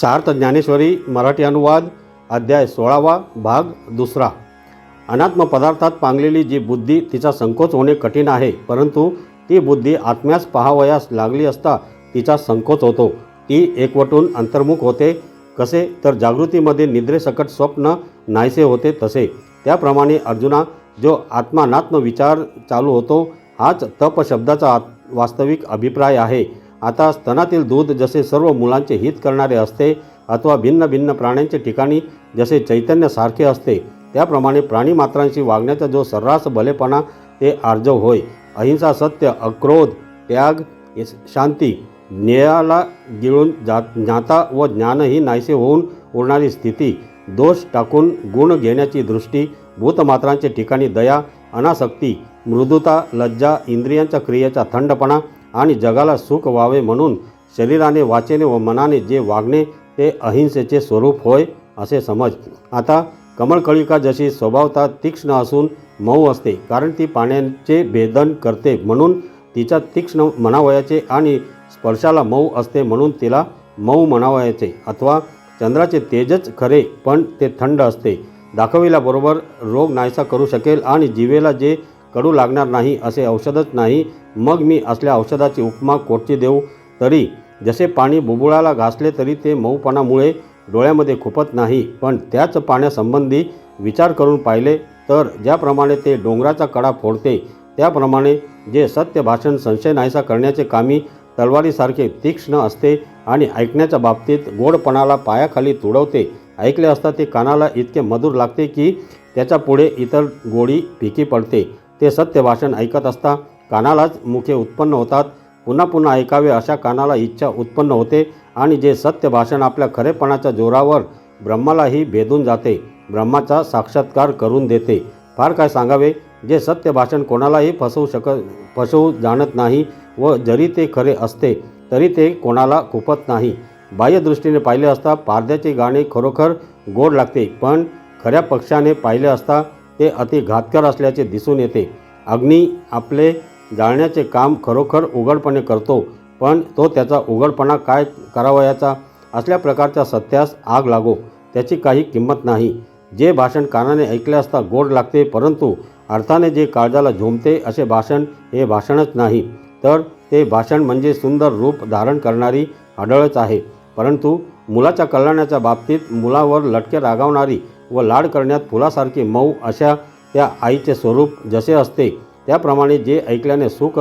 सार्थ ज्ञानेश्वरी मराठी अनुवाद अध्याय सोळावा भाग दुसरा. अनात्म पदार्थात पांगलेली जी बुद्धी तिचा संकोच होणे कठीण आहे परंतु ती बुद्धी आत्म्यास पहावयास लागली असता तिचा संकोच होतो. ती एकवटून अंतर्मुख होते. कसे? तर जागृतीमध्ये निद्रेसकट स्वप्न नाहीसे होते तसे. त्याप्रमाणे अर्जुना जो आत्मानात्म विचार चालू होतो हाच तप शब्दाचा वास्तविक अभिप्राय आहे. आता स्तनातील दूध जसे सर्व मुलांचे हित करणारे असते अथवा भिन्न भिन्न प्राण्यांचे ठिकाणी जसे चैतन्य सारखे असते त्याप्रमाणे प्राणीमात्रांशी वागण्याचा जो सर्रास भलेपणा ते आर्जव होय. अहिंसा सत्य अक्रोध त्याग शांती ज्ञेयाला गिळून जा ज्ञाता व ज्ञानही नाहीसे होऊन उरणारी स्थिती दोष टाकून गुण घेण्याची दृष्टी भूतमात्रांचे ठिकाणी दया अनासक्ती मृदुता लज्जा इंद्रियांच्या क्रियेचा थंडपणा आणि जगाला सुख व्हावे म्हणून शरीराने वाचेने व मनाने जे वागणे ते अहिंसेचे स्वरूप होय असे समज. आता कमळकळिका जशी स्वभावता तीक्ष्ण असून मऊ असते कारण ती पाण्याचे भेदन करते म्हणून तिच्या तीक्ष्ण म्हणावयाचे आणि स्पर्शाला मऊ असते म्हणून तिला मऊ म्हणावयाचे अथवा चंद्राचे तेजच खरे पण ते थंड असते. दाखविल्याबरोबर रोग नाहीसा करू शकेल आणि जीवेला जे कडू लागणार नाही असे औषधच नाही. मग मी असल्या औषधाची उपमा कोटची देऊ. तरी जसे पाणी बुबुळाला घासले तरी ते मऊपणामुळे डोळ्यामध्ये खुपत नाही. पण त्याच पाण्यासंबंधी विचार करून पाहिले तर ज्याप्रमाणे ते डोंगराचा कडा फोडते त्याप्रमाणे जे सत्य भाषण संशय नाहीसा करण्याचे कामी तलवारीसारखे तीक्ष्ण असते आणि ऐकण्याच्या बाबतीत गोडपणाला पायाखाली तुडवते. ऐकले असता ते कानाला इतके मधुर लागते की त्याच्या पुढे इतर गोडी फिकी पडते. ते सत्य भाषण ऐकत असता कानालाच मुखे उत्पन्न होतात. पुन्हा पुन्हा ऐकावे अशा कानाला इच्छा उत्पन्न होते आणि जे सत्य भाषण आपल्या खरेपणाच्या जोरावर ब्रह्मालाही भेदून जाते ब्रह्माचा साक्षात्कार करून देते. फार काय सांगावे? जे सत्य भाषण कोणालाही फसवू शक फसवू जाणत नाही व जरी ते खरे असते तरी ते कोणाला खुपत नाही. बाह्यदृष्टीने पाहिले असता पारद्याचे गाणे खरोखर गोड लागते पण खऱ्या पक्षाने पाहिले असता ते अति घातकर असल्याचे दिसून येते. अग्नी आपले जाळण्याचे काम खरोखर उघडपणे करतो पण तो त्याचा उघडपणा काय करावयाचा असल्या प्रकारच्या सत्यास आग लागो त्याची काही किंमत नाही. जे भाषण कानाने ऐकले असता गोड लागते परंतु अर्थाने जे काळजाला झोंबते असे भाषण हे भाषणच नाही. तर ते भाषण म्हणजे सुंदर रूप धारण करणारी आढळच आहे. परंतु मुलाच्या कल्याणाच्या बाबतीत मुलावर लटके रागावणारी व लाड करण्यात फुलासारखी मऊ अशा त्या आईचे स्वरूप जसे असते त्याप्रमाणे जे ऐकल्याने सुख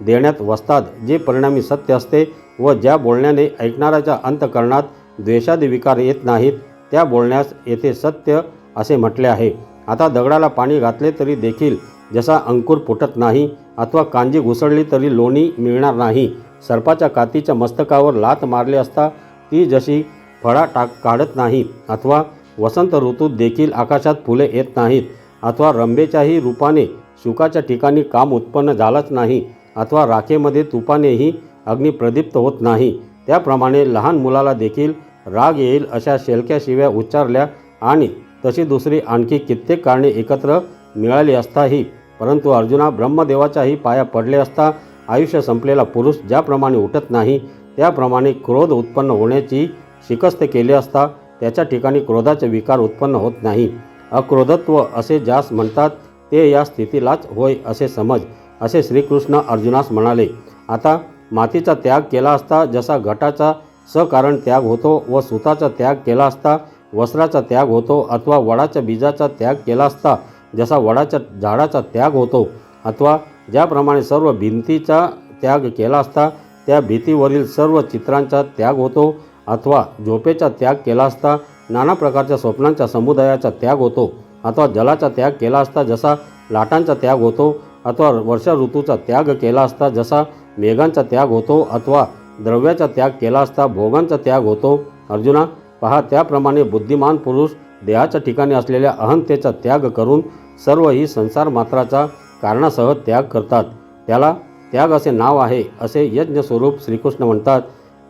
देण्यात वसतात जे परिणामी सत्य असते व ज्या बोलण्याने ऐकणाऱ्याच्या अंतकरणात द्वेषादी विकार येत नाहीत त्या बोलण्यास येथे सत्य असे म्हटले आहे. आता दगडाला पाणी घातले तरी देखील जसा अंकुर फुटत नाही अथवा कांजी घुसळली तरी लोणी मिळणार नाही. सर्पाच्या कातीच्या मस्तकावर लात मारली असता ती जशी फळा टाक काढत नाही अथवा वसंत ऋतूत देखील आकाशात फुले येत नाहीत अथवा रंभेच्याही रूपाने शुकाच्या ठिकाणी काम उत्पन्न झालंच नाही अथवा राखेमध्ये तुपानेही अग्नी प्रदीप्त होत नाही. त्याप्रमाणे लहान मुलाला देखील राग येईल अशा शेलक्या शिव्या उच्चारल्या आणि तशी दुसरी आणखी कित्येक कारणे एकत्र मिळाली असताही परंतु अर्जुना ब्रह्मदेवाच्याही पाया पडले असता आयुष्य संपलेला पुरुष ज्याप्रमाणे उठत नाही त्याप्रमाणे क्रोध उत्पन्न होण्याची शिकस्त केली असता त्याच्या ठिकाणी क्रोधाचे विकार उत्पन्न होत नाही. अक्रोधत्व असे ज्यास म्हणतात ते या स्थितीलाच होय असे समज असे श्रीकृष्ण अर्जुनास म्हणाले. आता मातीचा त्याग केला असता जसा घटाचा सकारण त्याग होतो व सुताचा त्याग केला असता वस्त्राचा त्याग होतो अथवा वडाच्या बीजाचा त्याग केला असता जसा वडाच्या झाडाचा त्याग होतो अथवा ज्याप्रमाणे सर्व भिंतीचा त्याग केला असता त्या भीतीवरील सर्व चित्रांचा त्याग होतो अथवा झोपेचा त्याग केला असता नाना प्रकारच्या स्वप्नांच्या समुदायाचा त्याग होतो अथवा जलाचा त्याग केला असता जसा लाटांचा त्याग होतो अथवा वर्षा ऋतूचा त्याग केला असता जसा मेघांचा त्याग होतो अथवा द्रव्याचा त्याग केला असता भोगांचा त्याग होतो. अर्जुना पहा त्याप्रमाणे बुद्धिमान पुरुष देहाच्या ठिकाणी असलेल्या अहंतेचा त्याग करून सर्व ही संसार मात्राचा कारणासह त्याग करतात. त्याला त्याग असे नाव आहे असे यज्ञस्वरूप श्रीकृष्ण म्हणतात.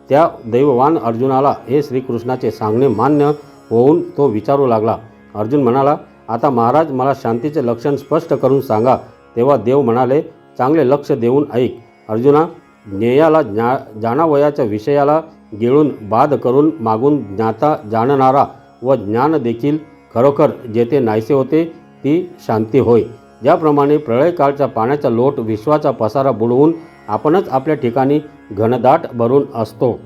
त्या दैववान अर्जुनाला हे श्रीकृष्णाचे सांगणे मान्य होऊन तो विचारू लागला. अर्जुन म्हणाला आता महाराज मला शांतीचे लक्षण स्पष्ट करून सांगा. तेव्हा देव म्हणाले चांगले लक्ष देऊन ऐक. अर्जुना ज्ञेयाला ज्ञा जाणावयाच्या विषयाला गिळून बाद करून मागून ज्ञाता जाणणारा व ज्ञान देखील खरोखर जेथे नाहीसे होते ती शांती होय. ज्याप्रमाणे प्रळयकाळच्या पाण्याचा लोट विश्वाचा पसारा बुडवून आपणच आपल्या ठिकाणी घनदाट भरून असतो.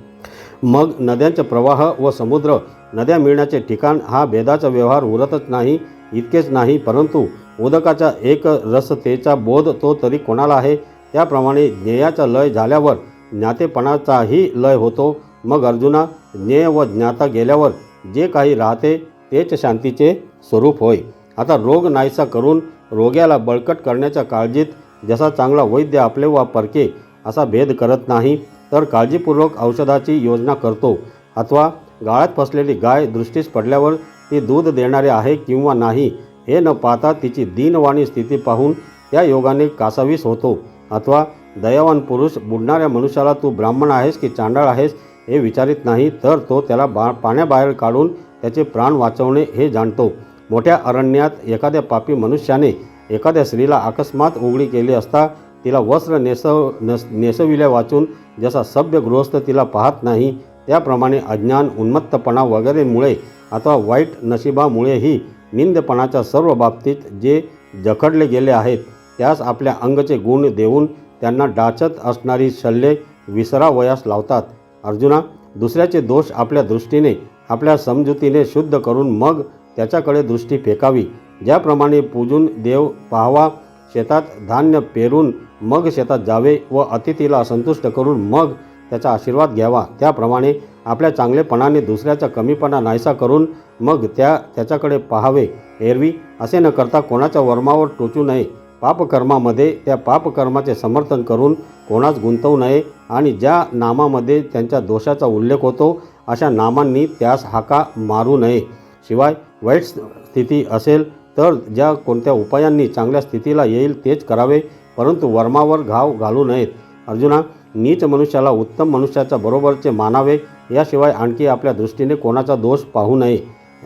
मग नद्यांचे प्रवाह व समुद्र नद्या मिळण्याचे ठिकाण हा भेदाचा व्यवहार उरतच नाही इतकेच नाही परंतु उदकाच्या एक रसतेचा बोध तो तरी कोणाला आहे? त्याप्रमाणे ज्ञेयाचा लय झाल्यावर ज्ञातेपणाचाही लय होतो. मग अर्जुना ज्ञेय व ज्ञाता गेल्यावर जे काही राहते तेच शांतीचे स्वरूप होय. आता रोग नाहीसा करून रोग्याला बळकट करण्याच्या काळजीत जसा चांगला वैद्य आपले वा परके असा भेद करत नाही तर काळजीपूर्वक औषधाची योजना करतो. अथवा गाळात फसलेली गाय दृष्टीस पडल्यावर ती दूध देणारे आहे किंवा नाही हे न पाहता तिची दीनवाणी स्थिती पाहून त्या योगाने कासावीस होतो. अथवा दयावान पुरुष बुडणाऱ्या मनुष्याला तू ब्राह्मण आहेस की चांडाळ आहेस हे विचारित नाही तर तो त्याला बा पाण्याबाहेर काढून त्याचे प्राण वाचवणे हे जाणतो. मोठ्या अरण्यात एखाद्या पापी मनुष्याने एखाद्या स्त्रीला अकस्मात उघडी केली असता तिला वस्त्र नेसव नस नेसविल्या वाचून जसा सभ्य गृहस्थ तिला पाहत नाही त्याप्रमाणे अज्ञान उन्मत्तपणा वगैरेमुळे अथवा वाईट नशिबामुळेही निंदपणाच्या सर्व बाबतीत जे जखडले गेले आहेत त्यास आपल्या अंगचे गुण देऊन त्यांना डाचत असणारी शल्ये विसरावयास लावतात. अर्जुना दुसऱ्याचे दोष आपल्या दृष्टीने आपल्या समजुतीने शुद्ध करून मग त्याच्याकडे दृष्टी फेकावी. ज्याप्रमाणे पूजून देव पाहावा शेतात धान्य पेरून मग शेतात जावे व अतिथीला संतुष्ट करून मग त्याचा आशीर्वाद घ्यावा. त्याप्रमाणे आपल्या चांगलेपणाने दुसऱ्याचा कमीपणा नाहीसा करून मग त्या त्याच्याकडे पाहावे. एरवी असे न करता कोणाच्या वर्मावर टोचू नये. पापकर्मामध्ये त्या पापकर्माचे समर्थन करून कोणास गुंतवू नये आणि ज्या नामामध्ये त्यांच्या दोषाचा उल्लेख होतो अशा नामांनी त्यास हाका मारू नये. शिवाय वाईट स्थिती असेल तर ज्या कोणत्या उपायांनी चांगल्या स्थितीला येईल तेच करावे परंतु वर्मावर घाव घालू नयेत. अर्जुना नीच मनुष्याला उत्तम मनुष्याच्या बरोबरचे मानावे याशिवाय आणखी आपल्या दृष्टीने कोणाचा दोष पाहू नये.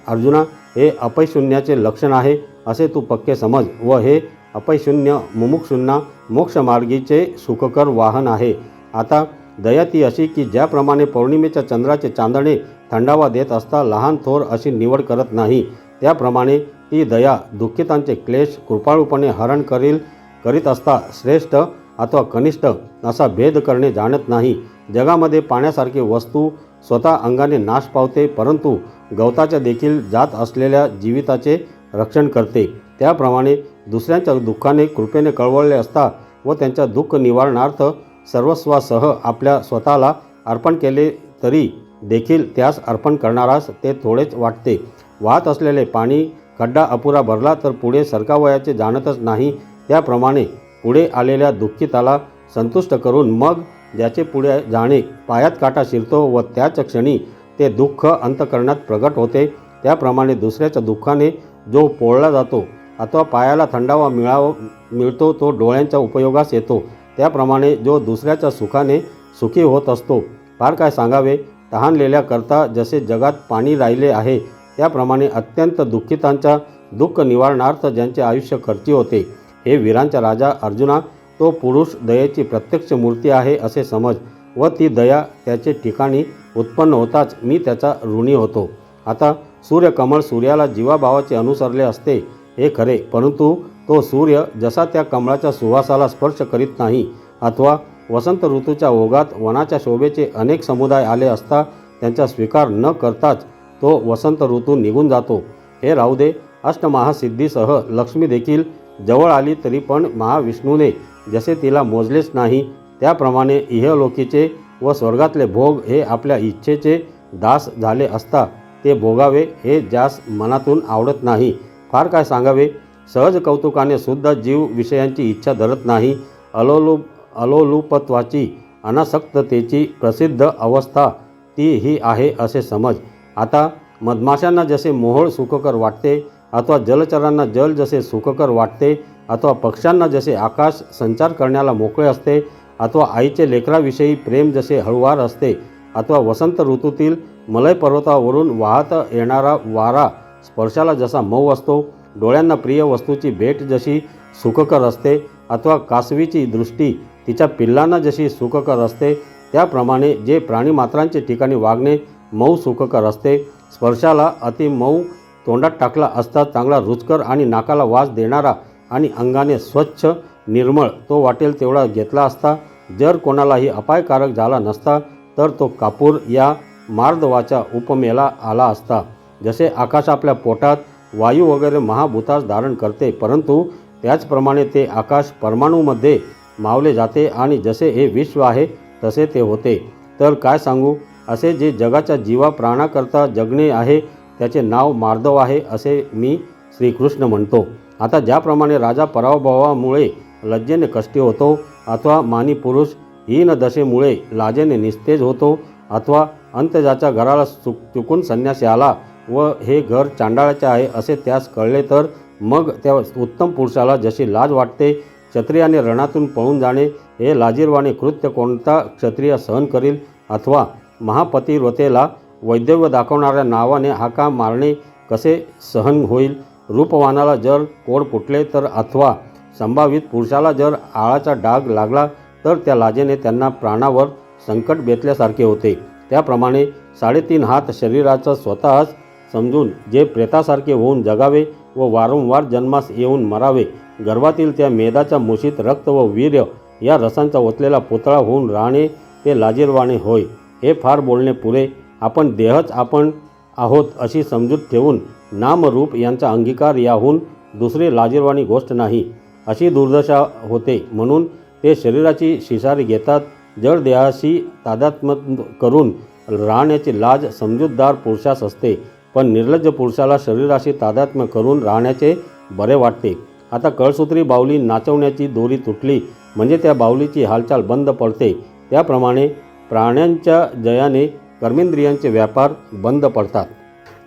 अर्जुना हे अपयशून्याचे लक्षण आहे असे तू पक्के समज व हे अपयशून्य मुमुक्षूंना मोक्षमार्गीचे सुखकर वाहन आहे. आता दया ती अशी की ज्याप्रमाणे पौर्णिमेच्या चंद्राचे चांदणे थंडावा देत असता लहान थोर अशी निवड करत नाही त्याप्रमाणे ती दया दुःखितांचे क्लेश कृपाळूपणे हरण करील करीत असता श्रेष्ठ अथवा कनिष्ठ असा भेद करणे जाणत नाही. जगामध्ये पाण्यासारखी वस्तू स्वतः अंगाने नाश पावते परंतु गवताच्या देखील जात असलेल्या जीविताचे रक्षण करते. त्याप्रमाणे दुसऱ्यांच्या दुःखाने कृपेने कळवळले असता व त्यांच्या दुःख निवारणार्थ सर्वस्वासह आपल्या स्वतःला अर्पण केले तरी देखील त्यास अर्पण करणारास ते थोडेच वाटते. वाहत असलेले पाणी खड्डा अपुरा भरला तर पुढे सरकावयाचे जाणतच नाही. त्याप्रमाणे पुढे आलेल्या दुःखिताला संतुष्ट करून मग ज्याचे पुढे जाणे पायात काटा शिरतो व त्याच क्षणी ते दुःख अंतकरणात प्रगट होते. त्याप्रमाणे दुसऱ्याच्या दुःखाने जो पोळला जातो अथवा पायाला थंडावा मिळाव मिळतो तो डोळ्यांच्या उपयोगास येतो. त्याप्रमाणे जो दुसऱ्याच्या सुखाने सुखी होत असतो फार काय सांगावे? तहानलेल्याकरता जसे जगात पाणी राहिले आहे त्याप्रमाणे अत्यंत दुःखितांच्या दुःख निवारणार्थ ज्यांचे आयुष्य खर्ची होते हे वीरांचा राजा अर्जुना तो पुरुष दयेची प्रत्यक्ष मूर्ती आहे असे समज व ती दया त्याचे ठिकाणी उत्पन्न होताच मी त्याचा ऋणी होतो. आता सूर्यकमळ सूर्याला जीवाभावाचे अनुसरले असते हे खरे परंतु तो सूर्य जसा त्या कमळाच्या सुवासाला स्पर्श करीत नाही अथवा वसंत ऋतूच्या ओघात वनाच्या शोभेचे अनेक समुदाय आले असता त्यांचा स्वीकार न करताच तो वसंत ऋतू निघून जातो. हे राहू दे. अष्टमहासिद्धीसह लक्ष्मी देखील जवळ आली तरी पण महाविष्णूने जसे तिला मोजलेच नाही त्याप्रमाणे इहलोकीचे व स्वर्गातले भोग हे आपल्या इच्छेचे दास झाले असता ते भोगावे हे ज्यास मनातून आवडत नाही. फार काय सांगावे? सहज कौतुकाने सुद्धा जीव विषयांची इच्छा धरत नाही. अलोलुप अलोलुपत्वाची अनासक्ततेची प्रसिद्ध अवस्था ती ही आहे असे समज. आता मधमाशांना जसे मोहोळ सुखकर वाटते अथवा जलचरांना जल जसे सुखकर वाटते अथवा पक्ष्यांना जसे आकाश संचार करण्याला मोकळे असते अथवा आईचे लेकराविषयी प्रेम जसे हळुवार असते अथवा वसंत ऋतूतील मलय पर्वतावरून वाहत येणारा वारा स्पर्शाला जसा मऊ असतो डोळ्यांना प्रिय वस्तूची भेट जशी सुखकर असते अथवा कासवीची दृष्टी तिच्या पिल्लांना जशी सुखकर असते त्याप्रमाणे जे प्राणीमात्रांचे ठिकाणी वागणे मऊ सुखकर असते. स्पर्शाला अति मऊ तोंडात टाकला असता चांगला रुचकर आणि नाकाला वास देणारा आणि अंगाने स्वच्छ निर्मळ तो वाटेल तेवढा घेतला असता. जर कोणालाही अपायकारक झाला नसता तर तो कापूर या मार्दवाच्या उपमेला आला असता. जसे आकाश आपल्या पोटात वायू वगैरे महाभूतास धारण करते परंतु त्याचप्रमाणे ते आकाश परमाणूमध्ये मावले जाते आणि जसे हे विश्व आहे तसे ते होते. तर काय सांगू? असे जे जगाच्या जीवा प्राणाकरता जगणे आहे त्याचे नाव मार्दव आहे असे मी श्रीकृष्ण म्हणतो. आता ज्याप्रमाणे राजा पराभवामुळे लज्जेने कष्टी होतो अथवा मानी पुरुष हीन दशेमुळे लाजेने निस्तेज होतो अथवा अंत्यजाच्या घराला चुक चुकून संन्यासी आला व हे घर चांडाळाचे आहे असे त्यास कळले तर मग त्या उत्तम पुरुषाला जशी लाज वाटते क्षत्रियाने रणातून पळून जाणे हे लाजीरवाने कृत्य कोणता क्षत्रिय सहन करील अथवा महापतिव्रतेला वैद्यव्य दाखवणाऱ्या नावाने हाका मारणे कसे सहन होईल? रूपवानाला जर कोड फुटले तर अथवा संभावित पुरुषाला जर आळाचा डाग लागला तर त्या लाजेने त्यांना प्राणावर संकट बेतल्यासारखे होते. त्याप्रमाणे साडेतीन हात शरीराचं स्वतःच समजून जे प्रेतासारखे होऊन जगावे व वारंवार जन्मास येऊन मरावे गर्भातील त्या मेदाच्या मुशीत रक्त व वीर्य या रसांचा ओतलेला पुतळा होऊन राहणे ते लाजीरवाणे होय. हे फार बोलणे पुरे. आपण देहच आपण आहोत अशी समजूत ठेवून नामरूप यांचा अंगीकार याहून दुसरी लाजीरवाणी गोष्ट नाही अशी दुर्दशा होते म्हणून ते शरीराची शिसारी घेतात जड देहाशी तादात्म्य करून राहण्याची लाज समजूतदार पुरुषास असते पण निर्लज्ज पुरुषाला शरीराशी तादात्म्य करून राहण्याचे बरे वाटते. आता कळसूत्री बावली नाचवण्याची दोरी तुटली म्हणजे त्या बावलीची हालचाल बंद पडते. त्याप्रमाणे प्राण्यांच्या जयाने कर्मेंद्रियांचे व्यापार बंद पडतात.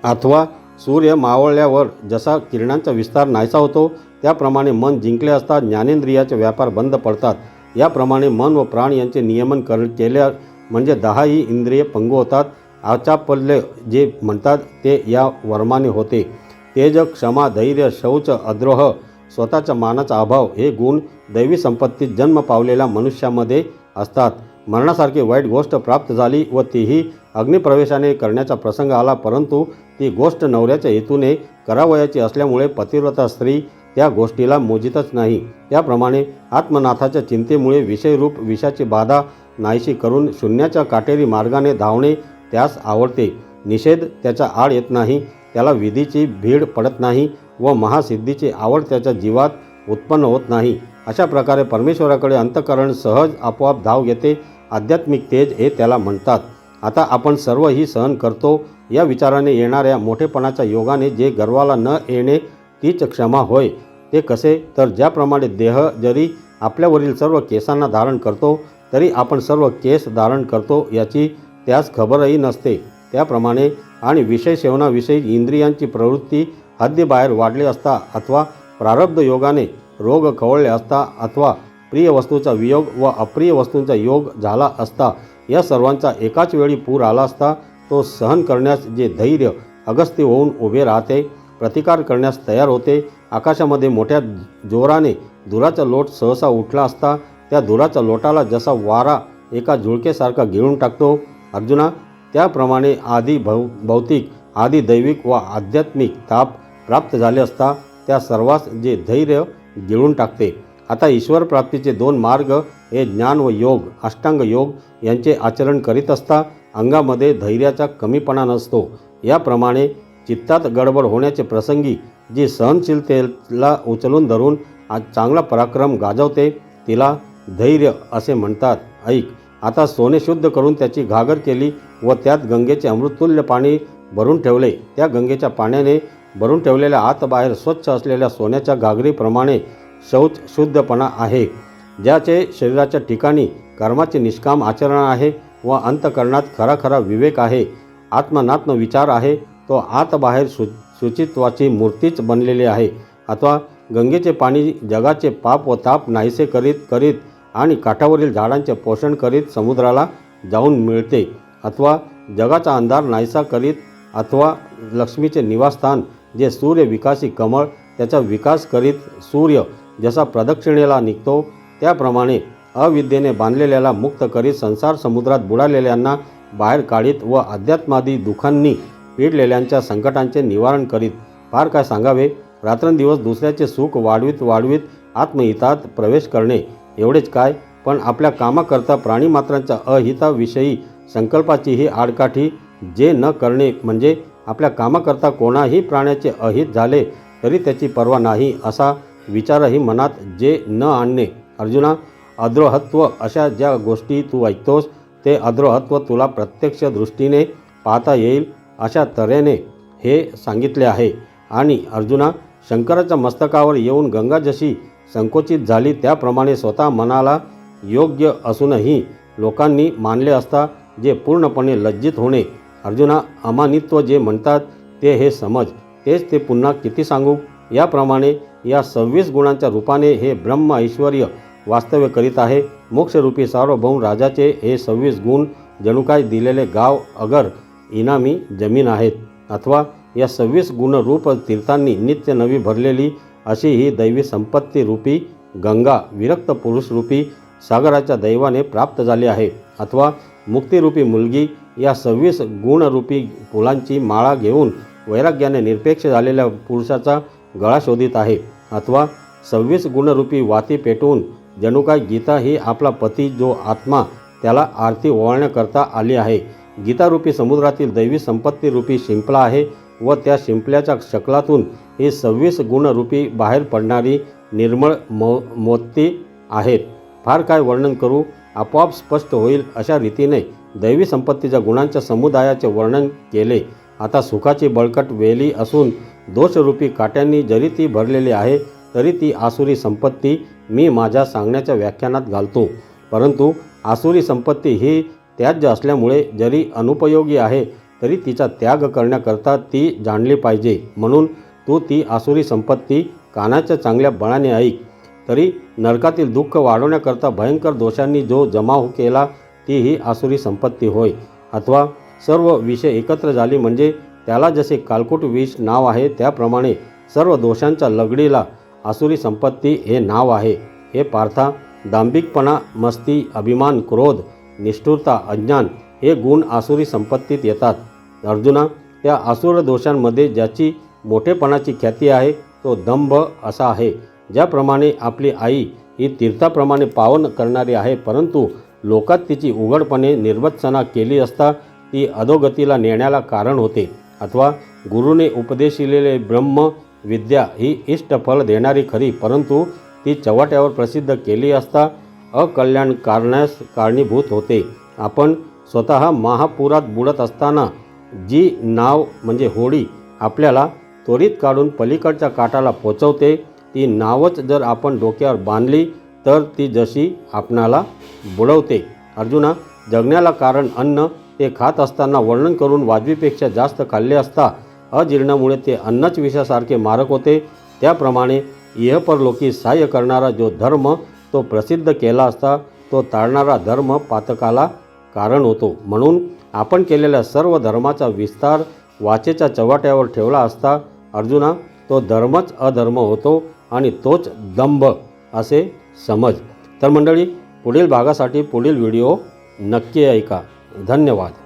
अथवा सूर्य मावळल्यावर जसा किरणांचा विस्तार नाहीसा होतो त्याप्रमाणे मन जिंकले असता ज्ञानेंद्रियाचे व्यापार बंद पडतात. याप्रमाणे मन व प्राण यांचे नियमन कर केल्या म्हणजे दहाही इंद्रिय पंगू होतात. आचापल्य जे म्हणतात ते या वर्माने होते. तेज क्षमा धैर्य शौच अद्रोह स्वतःच्या मानाचा अभाव हे गुण दैवी संपत्तीत जन्म पावलेल्या मनुष्यामध्ये असतात. मरणासारखी वाईट गोष्ट प्राप्त झाली व तीही अग्निप्रवेशाने करण्याचा प्रसंग आला परंतु ती गोष्ट नवऱ्याच्या हेतूने करावयाची असल्यामुळे पतिव्रता स्त्री त्या गोष्टीला मोजितच नाही. त्याप्रमाणे आत्मनाथाच्या चिंतेमुळे विषयरूप विषाची बाधा नाहीशी करून शून्याच्या काटेरी मार्गाने धावणे त्यास आवडते. निषेध त्याच्या आड येत नाही त्याला विधीची भीड पडत नाही व महासिद्धीची आवड त्याच्या जीवात उत्पन्न होत नाही. अशा प्रकारे परमेश्वराकडे अंतकरण सहज आपोआप धाव घेते आध्यात्मिक तेज हे त्याला म्हणतात. आता आपण सर्व ही सहन करतो या विचाराने येणाऱ्या मोठेपणाच्या योगाने जे गर्वाला न येणे तीच क्षमा होय. ते कसे? तर ज्याप्रमाणे देह जरी आपल्यावरील सर्व केसांना धारण करतो तरी आपण सर्व केस धारण करतो याची त्यास खबरही नसते. त्याप्रमाणे आणि विषय सेवनाविषयी इंद्रियांची प्रवृत्ती हद्दीबाहेर वाढली असता अथवा प्रारब्ध योगाने रोग खवळले असता अथवा प्रिय वस्तूचा वियोग व अप्रिय वस्तूंचा योग झाला असता या सर्वांचा एकाच वेळी पूर आला असता तो सहन करण्यास जे धैर्य अगस्त्य होऊन उभे राहते प्रतिकार करण्यास तयार होते आकाशामध्ये मोठ्या जोराने धुराचा लोट सहसा उठला असता त्या धुराच्या लोटाला जसा वारा एका झुळकेसारखा गिळून टाकतो अर्जुना त्याप्रमाणे आधी भौ भौतिक आधी दैविक व आध्यात्मिक ताप प्राप्त झाले असता त्या सर्वांस जे धैर्य गिळून टाकते. आता ईश्वर प्राप्तीचे दोन मार्ग हे ज्ञान व योग अष्टांग योग यांचे आचरण करीत असता अंगामध्ये धैर्याचा कमीपणा नसतो. याप्रमाणे चित्तात गडबड होण्याचे प्रसंगी जी सहनशीलतेला उचलून धरून आज चांगला पराक्रम गाजवते तिला धैर्य असे म्हणतात. ऐक आता सोने शुद्ध करून त्याची घागर केली व त्यात गंगेचे अमृततुल्य पाणी भरून ठेवले. त्या गंगेच्या पाण्याने भरून ठेवलेल्या आतबाहेर स्वच्छ असलेल्या सोन्याच्या घागरीप्रमाणे शौच शुद्धपणा आहे. ज्याचे शरीराच्या ठिकाणी कर्माचे निष्काम आचरण आहे व अंतकरणात खरा खरा विवेक आहे. आत्मनात्म विचार आहे. तो आतबाहेर सु शुचित्वाची मूर्तीच बनलेली आहे. अथवा गंगेचे पाणी जगाचे पाप व ताप नाहीसे करीत करीत आणि काठावरील झाडांचे पोषण करीत समुद्राला जाऊन मिळते. अथवा जगाचा अंधार नाहीसा करीत अथवा लक्ष्मीचे निवासस्थान जे सूर्य विकासी कमळ त्याचा विकास करीत सूर्य जसा प्रदक्षिणेला निघतो त्याप्रमाणे अविद्येने बांधलेल्याला मुक्त करीत संसार समुद्रात बुडालेल्यांना बाहेर काढीत व अध्यात्मादी दुःखांनी पिडलेल्यांच्या संकटांचे निवारण करीत. फार काय सांगावे? रात्रंदिवस दुसऱ्याचे सुख वाढवीत वाढवीत आत्महितात प्रवेश करणे एवढेच काय? पण आपल्या कामाकरता प्राणीमात्रांच्या अहिताविषयी संकल्पाची ही आडकाठी जे न करणे म्हणजे आपल्या कामाकरता कोणाही प्राण्याचे अहित झाले तरी त्याची पर्वा नाही असा विचारही मनात जे न आणणे. अर्जुना अद्रोहत्व अशा ज्या गोष्टी तू ऐकतोस ते अद्रोहत्व तुला प्रत्यक्ष दृष्टीने पाहता येईल अशा तऱ्हेने हे सांगितले आहे. आणि अर्जुना शंकराच्या मस्तकावर येऊन गंगा जशी संकोचित झाली त्याप्रमाणे स्वतः मनाला योग्य असूनही लोकांनी मानले असता जे पूर्णपणे लज्जित होणे. अर्जुना अमानित्व जे म्हणतात ते हे समज. तेच ते पुन्हा किती सांगू? याप्रमाणे या सव्वीस गुणांच्या रूपाने हे ब्रह्म ऐश्वर्य वास्तव्य करीत आहे. मोक्षरूपी सार्वभौम राजाचे हे सव्वीस गुण जणू काय दिलेले गाव अगर इनामी जमीन आहेत. अथवा या सव्वीस गुणरूप तीर्थांनी नित्य नवी भरलेली अशी ही दैवी संपत्ती रूपी गंगा विरक्त पुरुषरूपी सागराच्या दैवाने प्राप्त झाली आहे. अथवा मुक्तिरूपी मुलगी या सव्वीस गुणरूपी फुलांची माळा घेऊन वैराग्याने निरपेक्ष झालेल्या पुरुषाचा गळा शोधित आहे. अथवा सव्वीस गुणरूपी वाती पेटवून जणू काय गीता ही आपला पती जो आत्मा त्याला आरती ओवाळण्याकरता आली आहे. गीतारूपी समुद्रातील दैवी संपत्तीरूपी शिंपला आहे व त्या शिंपल्याच्या शकलातून ही सव्वीस गुणरूपी बाहेर पडणारी निर्मळ मो मोती आहेत. फार काय वर्णन करू? आपोआप स्पष्ट होईल अशा रीतीने दैवी संपत्तीच्या गुणांच्या समुदायाचे वर्णन केले. आता सुखाची बळकट वेली असून दोषरूपी काट्यांनी जरी ती भरलेली आहे तरी ती आसुरी संपत्ती मी माझ्या सांगण्याच्या व्याख्यानात घालतो. परंतु आसुरी संपत्ती ही त्याज्य असल्यामुळे जरी अनुपयोगी आहे तरी तिचा त्याग करण्याकरता ती जाणली पाहिजे. म्हणून तू ती आसुरी संपत्ती कानाच्या चांगल्या बळाने ऐक. तरी नरकातील दुःख वाढवण्याकरता भयंकर दोषांनी जो जमाव केला ती ही आसुरी संपत्ती होय. अथवा सर्व विषय एकत्र झाली म्हणजे त्याला जसे कालकुट विष नाव आहे त्याप्रमाणे सर्व दोषांच्या लगडीला आसुरी संपत्ती हे नाव आहे. हे पार्था दांभिकपणा मस्ती अभिमान क्रोध निष्ठुरता अज्ञान हे गुण आसुरी संपत्तीत येतात. अर्जुना त्या आसुर दोषांमध्ये ज्याची मोठेपणाची ख्याती आहे तो दंभ असा आहे ज्याप्रमाणे आपली आई ही तीर्थाप्रमाणे पावन करणारी आहे परंतु लोकात तिची उघडपणे निर्वत्सना केली असता ती अधोगतीला नेण्याला कारण होते. अथवा गुरुने उपदेशिलेले ब्रह्म विद्या ही इष्टफल देणारी खरी परंतु ती चव्हाट्यावर प्रसिद्ध केली असता अकल्याण कारण्यास कारणीभूत होते. आपण स्वतः महापुरात बुडत असताना जी नाव म्हणजे होडी आपल्याला त्वरित काढून पलीकडच्या काठाला पोचवते ती नावच जर आपण डोक्यावर बांधली तर ती जशी आपणाला बुडवते. अर्जुना जगण्याला कारण अन्न ते खात असताना वर्णन करून वाजवीपेक्षा जास्त खाल्ले असता अजीर्णामुळे ते अन्नच विषासारखे मारक होते. त्याप्रमाणे इहपरलोकी सहाय्य करणारा जो धर्म तो प्रसिद्ध केला असता तो टाळणारा धर्म पातकाला कारण होतो. म्हणून आपण केलेल्या सर्व धर्माचा विस्तार वाचेच्या चव्हाट्यावर ठेवला असता अर्जुना तो धर्मच अधर्म होतो आणि तोच दंभ असे समज. तर मंडळी पुढील भागासाठी पुढील व्हिडिओ नक्की ऐका. धन्यवाद.